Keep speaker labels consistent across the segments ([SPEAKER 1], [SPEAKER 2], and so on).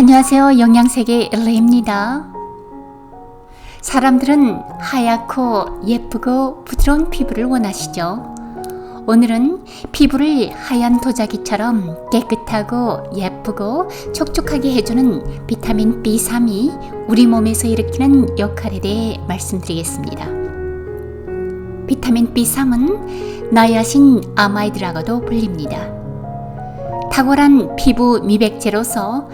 [SPEAKER 1] 안녕하세요. 영양세계 엘레입니다. 사람들은 하얗고 예쁘고 부드러운 피부를 원하시죠. 오늘은 피부를 하얀 도자기처럼 깨끗하고 예쁘고 촉촉하게 해주는 비타민 B3이 우리 몸에서 일으키는 역할에 대해 말씀드리겠습니다. 비타민 B3은 나야신 아마이드라고도 불립니다. 탁월한 피부 미백제로서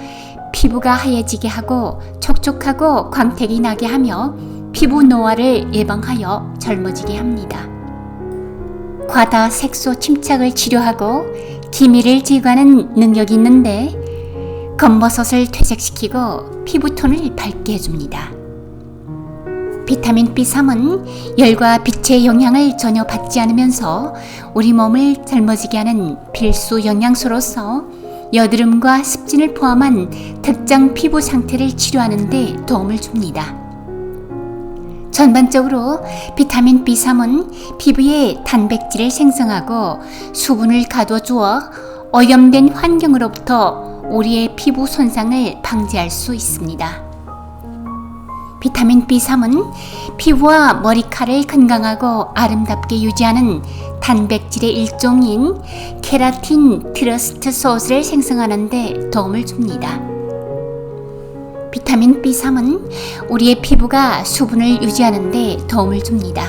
[SPEAKER 1] 피부가 하얘지게 하고 촉촉하고 광택이 나게 하며 피부 노화를 예방하여 젊어지게 합니다. 과다 색소 침착을 치료하고 기미를 제거하는 능력이 있는데 검버섯을 퇴색시키고 피부톤을 밝게 해줍니다. 비타민 B3은 열과 빛의 영향을 전혀 받지 않으면서 우리 몸을 젊어지게 하는 필수 영양소로서 여드름과 습진을 포함한 특정 피부 상태를 치료하는 데 도움을 줍니다. 전반적으로 비타민 B3은 피부에 단백질을 생성하고 수분을 가둬주어 오염된 환경으로부터 우리의 피부 손상을 방지할 수 있습니다. 비타민 B3은 피부와 머리카락을 건강하고 아름답게 유지하는 단백질의 일종인 케라틴 트러스트 소스를 생성하는 데 도움을 줍니다. 비타민 B3은 우리의 피부가 수분을 유지하는 데 도움을 줍니다.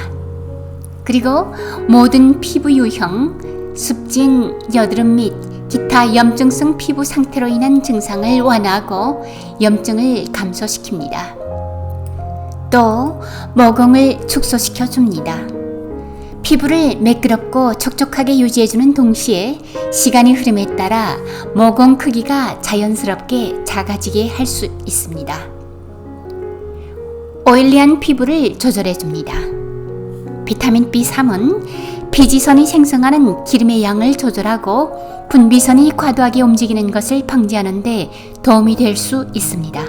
[SPEAKER 1] 그리고 모든 피부 유형, 습진, 여드름 및 기타 염증성 피부 상태로 인한 증상을 완화하고 염증을 감소시킵니다. 또 모공을 축소시켜 줍니다. 피부를 매끄럽고 촉촉하게 유지해주는 동시에 시간의 흐름에 따라 모공 크기가 자연스럽게 작아지게 할 수 있습니다. 오일리한 피부를 조절해줍니다. 비타민 B3은 피지선이 생성하는 기름의 양을 조절하고 분비선이 과도하게 움직이는 것을 방지하는 데 도움이 될 수 있습니다.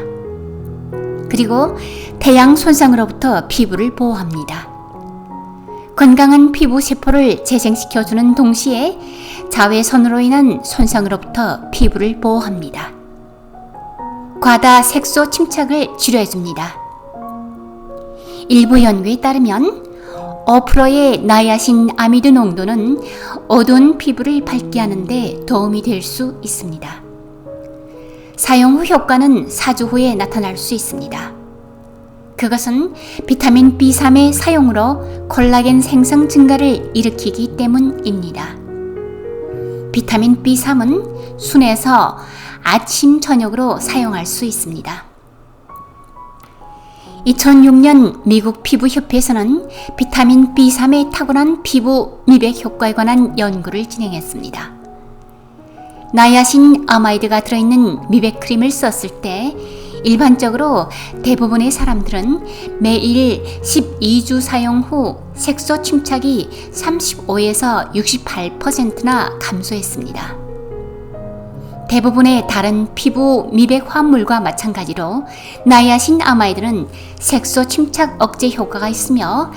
[SPEAKER 1] 그리고 태양 손상으로부터 피부를 보호합니다. 건강한 피부 세포를 재생시켜주는 동시에 자외선으로 인한 손상으로부터 피부를 보호합니다. 과다 색소 침착을 치료해줍니다. 일부 연구에 따르면 5%의 나야신 아미드 농도는 어두운 피부를 밝게 하는데 도움이 될 수 있습니다. 사용 후 효과는 4주 후에 나타날 수 있습니다. 그것은 비타민 B3의 사용으로 콜라겐 생성 증가를 일으키기 때문입니다. 비타민 B3은 순에서 아침, 저녁으로 사용할 수 있습니다. 2006년 미국 피부협회에서는 비타민 B3의 탁월한 피부 미백 효과에 관한 연구를 진행했습니다. 나야신 아마이드가 들어있는 미백 크림을 썼을 때 일반적으로 대부분의 사람들은 매일 12주 사용 후 색소 침착이 35에서 68%나 감소했습니다. 대부분의 다른 피부 미백 화합물과 마찬가지로 나야신 아마이드는 색소 침착 억제 효과가 있으며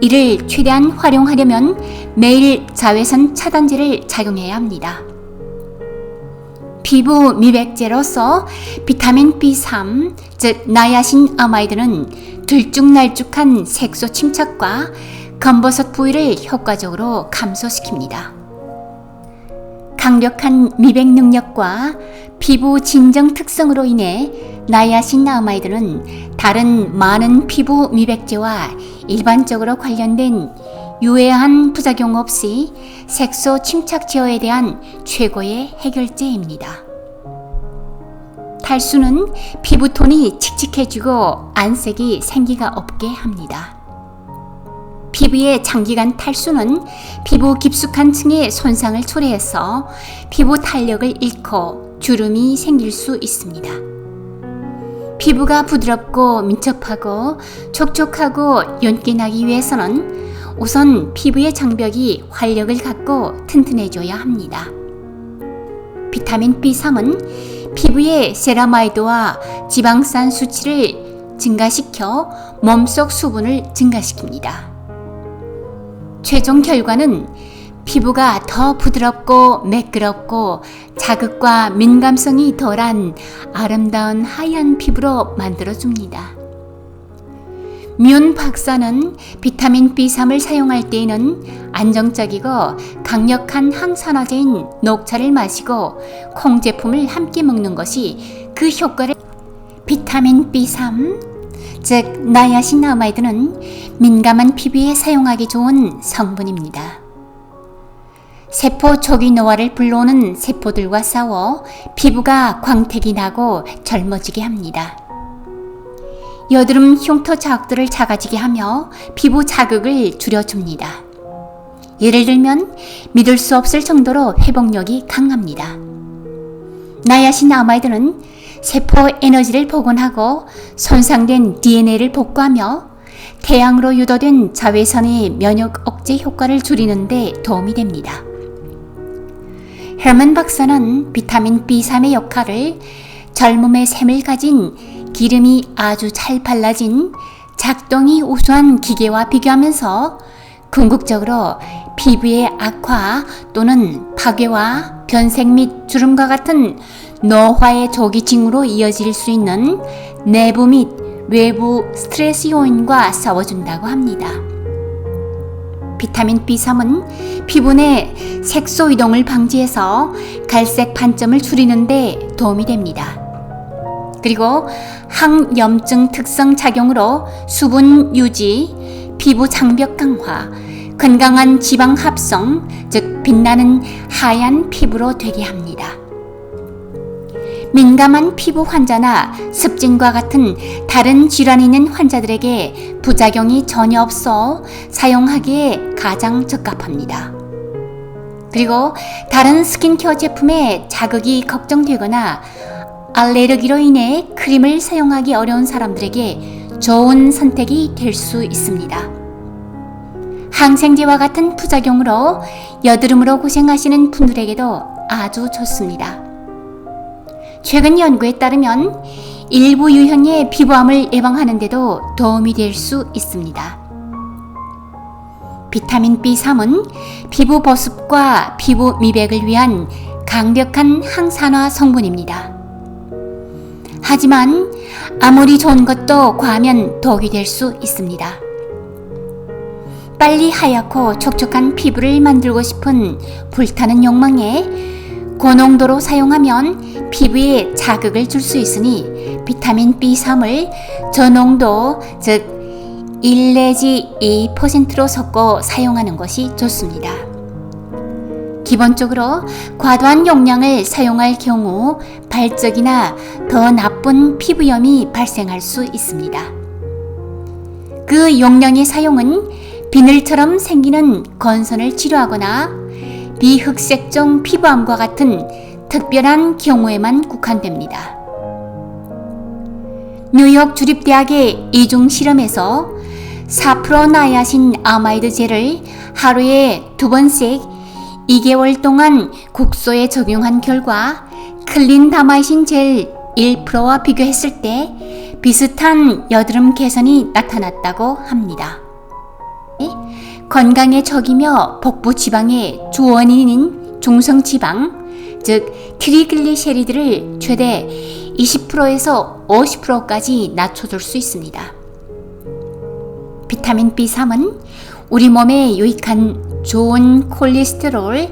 [SPEAKER 1] 이를 최대한 활용하려면 매일 자외선 차단제를 작용해야 합니다. 피부 미백제로서 비타민 B3, 즉 나야신 아마이드는 들쭉날쭉한 색소 침착과 검버섯 부위를 효과적으로 감소시킵니다. 강력한 미백 능력과 피부 진정 특성으로 인해 나야신 아마이드는 다른 많은 피부 미백제와 일반적으로 관련된 유해한 부작용 없이 색소 침착 제어에 대한 최고의 해결제입니다. 탈수는 피부톤이 칙칙해지고 안색이 생기가 없게 합니다. 피부의 장기간 탈수는 피부 깊숙한 층의 손상을 초래해서 피부 탄력을 잃고 주름이 생길 수 있습니다. 피부가 부드럽고 민첩하고 촉촉하고 윤기 나기 위해서는 우선 피부의 장벽이 활력을 갖고 튼튼해져야 합니다. 비타민 B3은 피부의 세라마이드와 지방산 수치를 증가시켜 몸속 수분을 증가시킵니다. 최종 결과는 피부가 더 부드럽고 매끄럽고 자극과 민감성이 덜한 아름다운 하얀 피부로 만들어줍니다. 뮨 박사는 비타민 B3을 사용할 때에는 안정적이고 강력한 항산화제인 녹차를 마시고 콩 제품을 함께 먹는 것이 그 효과를 비타민 B3 즉 나야신아마이드는 민감한 피부에 사용하기 좋은 성분입니다. 세포 초기 노화를 불러오는 세포들과 싸워 피부가 광택이 나고 젊어지게 합니다. 여드름 흉터 자극들을 작아지게 하며 피부 자극을 줄여줍니다. 예를 들면 믿을 수 없을 정도로 회복력이 강합니다. 나야신 아마이드는 세포 에너지를 복원하고 손상된 DNA를 복구하며 태양으로 유도된 자외선의 면역 억제 효과를 줄이는 데 도움이 됩니다. 헤먼 박사는 비타민 B3의 역할을 젊음의 샘을 가진 기름이 아주 잘 발라진 작동이 우수한 기계와 비교하면서 궁극적으로 피부의 악화 또는 파괴와 변색 및 주름과 같은 노화의 조기 징후로 이어질 수 있는 내부 및 외부 스트레스 요인과 싸워준다고 합니다. 비타민 B3은 피부 내 색소 이동을 방지해서 갈색 반점을 줄이는데 도움이 됩니다. 그리고 항염증 특성 작용으로 수분 유지, 피부 장벽 강화, 건강한 지방 합성, 즉 빛나는 하얀 피부로 되게 합니다. 민감한 피부 환자나 습진과 같은 다른 질환이 있는 환자들에게 부작용이 전혀 없어 사용하기에 가장 적합합니다. 그리고 다른 스킨케어 제품에 자극이 걱정되거나 알레르기로 인해 크림을 사용하기 어려운 사람들에게 좋은 선택이 될 수 있습니다. 항생제와 같은 부작용으로 여드름으로 고생하시는 분들에게도 아주 좋습니다. 최근 연구에 따르면 일부 유형의 피부암을 예방하는데도 도움이 될 수 있습니다. 비타민 B3은 피부 보습과 피부 미백을 위한 강력한 항산화 성분입니다. 하지만 아무리 좋은 것도 과하면 독이 될 수 있습니다. 빨리 하얗고 촉촉한 피부를 만들고 싶은 불타는 욕망에 고농도로 사용하면 피부에 자극을 줄 수 있으니 비타민 B3을 저농도 즉 1 내지 2%로 섞어 사용하는 것이 좋습니다. 기본적으로 과도한 용량을 사용할 경우 발적이나 더 나쁜 피부염이 발생할 수 있습니다. 그 용량의 사용은 비늘처럼 생기는 건선을 치료하거나 비흑색종 피부암과 같은 특별한 경우에만 국한됩니다. 뉴욕 주립대학의 이중 실험에서 사프로나야신 아마이드 젤을 하루에 두 번씩 2개월 동안 국소에 적용한 결과 클린 다마이신 젤 1%와 비교했을 때 비슷한 여드름 개선이 나타났다고 합니다. 건강에 적이며 복부 지방의 주원인인 중성 지방, 즉 트리글리세리드를 최대 20%에서 50%까지 낮춰줄 수 있습니다. 비타민 B3은 우리 몸에 유익한 좋은 콜레스테롤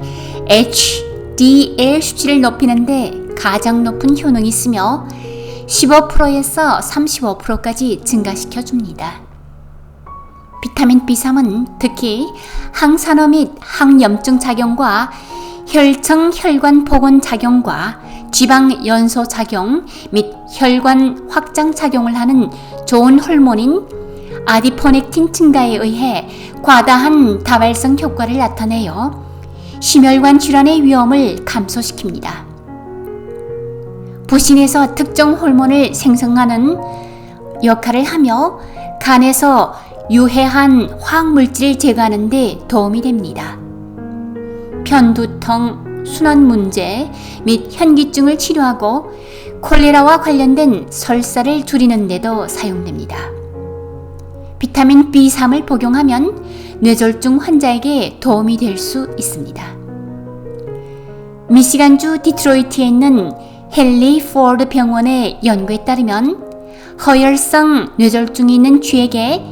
[SPEAKER 1] HDL 수치를 높이는데 가장 높은 효능이 있으며 15%에서 35%까지 증가시켜 줍니다. 비타민 B3은 특히 항산화 및 항염증 작용과 혈청 혈관 복원 작용과 지방 연소 작용 및 혈관 확장 작용을 하는 좋은 호르몬인 아디포넥틴 증가에 의해 과다한 다발성 효과를 나타내어 심혈관 질환의 위험을 감소시킵니다. 부신에서 특정 호르몬을 생성하는 역할을 하며 간에서 유해한 화학물질을 제거하는 데 도움이 됩니다. 편두통, 순환 문제 및 현기증을 치료하고 콜레라와 관련된 설사를 줄이는 데도 사용됩니다. 비타민 B3을 복용하면 뇌졸중 환자에게 도움이 될 수 있습니다. 미시간주 디트로이트에 있는 헨리 포드 병원의 연구에 따르면 허혈성 뇌졸중이 있는 쥐에게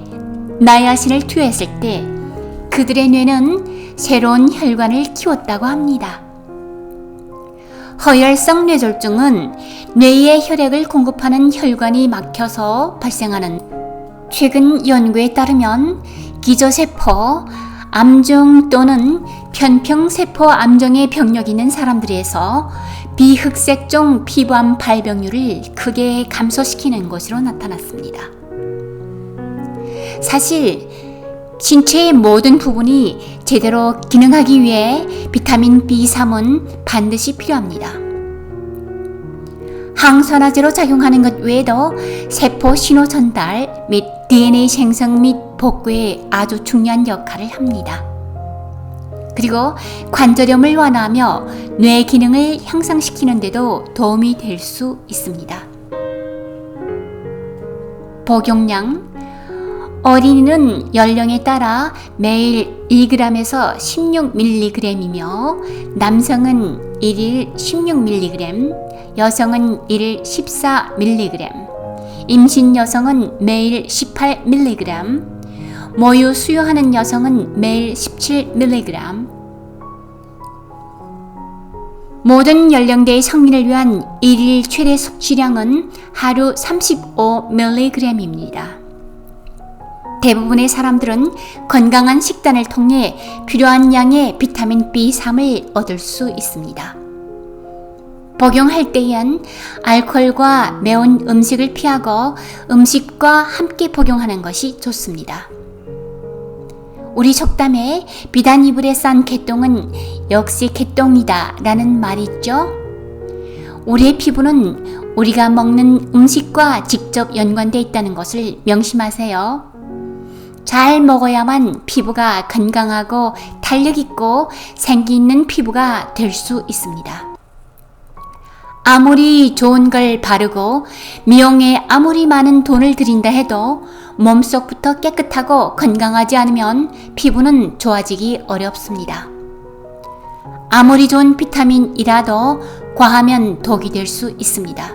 [SPEAKER 1] 나야신을 투여했을 때 그들의 뇌는 새로운 혈관을 키웠다고 합니다. 허혈성 뇌졸중은 뇌에 혈액을 공급하는 혈관이 막혀서 발생하는 최근 연구에 따르면 기저세포, 암종 또는 편평세포 암종의 병력이 있는 사람들에서 비흑색종 피부암 발병률을 크게 감소시키는 것으로 나타났습니다. 사실 신체의 모든 부분이 제대로 기능하기 위해 비타민 B3은 반드시 필요합니다. 항산화제로 작용하는 것 외에도 세포 신호 전달 및 DNA 생성 및 복구에 아주 중요한 역할을 합니다. 그리고 관절염을 완화하며 뇌 기능을 향상시키는 데도 도움이 될 수 있습니다. 복용량 어린이는 연령에 따라 매일 2g에서 16mg이며 남성은 1일 16mg, 여성은 1일 14mg, 임신 여성은 매일 18mg, 모유 수유하는 여성은 매일 17mg, 모든 연령대의 성인을 위한 일일 최대 섭취량은 하루 35mg입니다. 대부분의 사람들은 건강한 식단을 통해 필요한 양의 비타민 B3을 얻을 수 있습니다. 복용할 때엔 알코올과 매운 음식을 피하고 음식과 함께 복용하는 것이 좋습니다. 우리 속담에 비단 이불에 싼 개똥은 역시 개똥이다 라는 말이 있죠. 우리의 피부는 우리가 먹는 음식과 직접 연관되어 있다는 것을 명심하세요. 잘 먹어야만 피부가 건강하고 탄력 있고 생기 있는 피부가 될 수 있습니다. 아무리 좋은 걸 바르고 미용에 아무리 많은 돈을 들인다 해도 몸속부터 깨끗하고 건강하지 않으면 피부는 좋아지기 어렵습니다. 아무리 좋은 비타민이라도 과하면 독이 될 수 있습니다.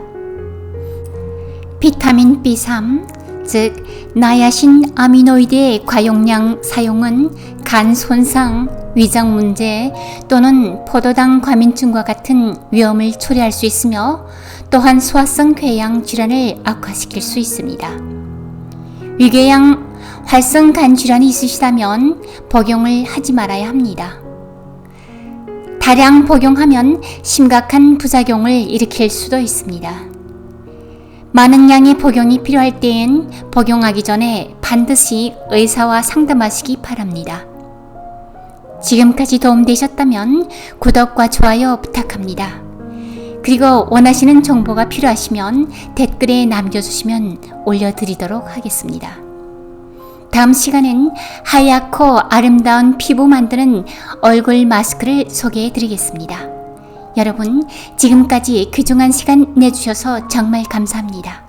[SPEAKER 1] 비타민 B3, 즉 나야신 아미노이드의 과용량 사용은 간 손상, 위장 문제 또는 포도당 과민증과 같은 위험을 초래할 수 있으며 또한 소화성 궤양 질환을 악화시킬 수 있습니다. 위궤양 활성 간 질환이 있으시다면 복용을 하지 말아야 합니다. 다량 복용하면 심각한 부작용을 일으킬 수도 있습니다. 많은 양의 복용이 필요할 때엔 복용하기 전에 반드시 의사와 상담하시기 바랍니다. 지금까지 도움되셨다면 구독과 좋아요 부탁합니다. 그리고 원하시는 정보가 필요하시면 댓글에 남겨주시면 올려드리도록 하겠습니다. 다음 시간엔 하얗고 아름다운 피부 만드는 얼굴 마스크를 소개해 드리겠습니다. 여러분, 지금까지 귀중한 시간 내주셔서 정말 감사합니다.